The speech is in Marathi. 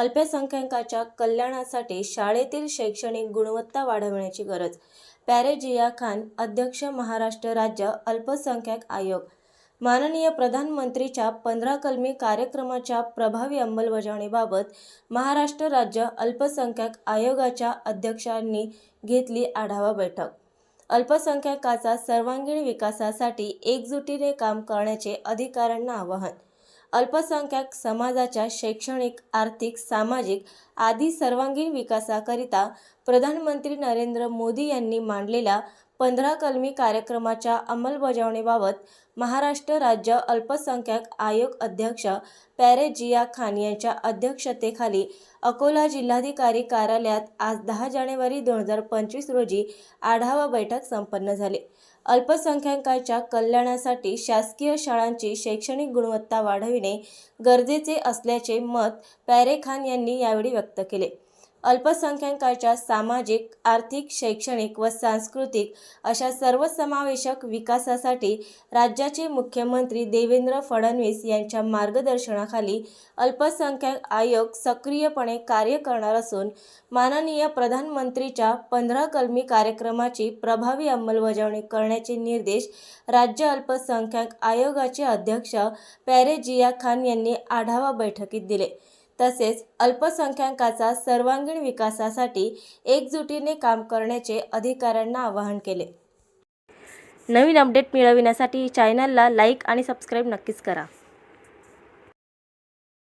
अल्पसंख्याकाच्या कल्याणासाठी शाळेतील शैक्षणिक गुणवत्ता वाढवण्याची गरज. पॅरेजिया खान अध्यक्ष महाराष्ट्र राज्य अल्पसंख्याक आयोग. माननीय प्रधानमंत्रीच्या पंधरा कलमी कार्यक्रमाच्या प्रभावी अंमलबजावणीबाबत महाराष्ट्र राज्य अल्पसंख्याक आयोगाच्या अध्यक्षांनी घेतली आढावा बैठक. अल्पसंख्याकाचा सर्वांगीण विकासासाठी एकजुटीने काम करण्याचे अधिकाऱ्यांना आवाहन अल्पसंख्याक समाजाच्या शैक्षणिक आर्थिक सामाजिक आदी सर्वांगीण विकासाकरिता प्रधानमंत्री नरेंद्र मोदी यांनी मांडलेल्या पंधरा कलमी कार्यक्रमाच्या अंमलबजावणीबाबत महाराष्ट्र राज्य अल्पसंख्याक आयोग अध्यक्ष पॅरेजिया खान यांच्या अध्यक्षतेखाली अकोला जिल्हाधिकारी कार्यालयात आज दहा जानेवारी दोन हजार पंचवीस रोजी आढावा बैठक संपन्न झाली. अल्पसंख्याकांच्या कल्याणासाठी शासकीय शाळांची शैक्षणिक गुणवत्ता वाढविणे गरजेचे असल्याचे मत पॅरे खान यांनी यावेळी व्यक्त केले. अल्पसंख्याकांच्या सामाजिक आर्थिक शैक्षणिक व सांस्कृतिक अशा सर्वसमावेशक विकासासाठी राज्याचे मुख्यमंत्री देवेंद्र फडणवीस यांच्या मार्गदर्शनाखाली अल्पसंख्याक आयोग सक्रियपणे कार्य करणार असून माननीय प्रधानमंत्रीच्या पंधरा कलमी कार्यक्रमाची प्रभावी अंमलबजावणी करण्याचे निर्देश राज्य अल्पसंख्याक आयोगाचे अध्यक्ष पॅरेजिया खान यांनी आढावा बैठकीत दिले. तसेच अल्पसंख्याकाचा सर्वांगीण विकासासाठी एकजुटीने काम करण्याचे अधिकाऱ्यांना आवाहन केले. नवीन अपडेट मिळविण्यासाठी चॅनलला लाईक आणि सबस्क्राईब नक्कीच करा.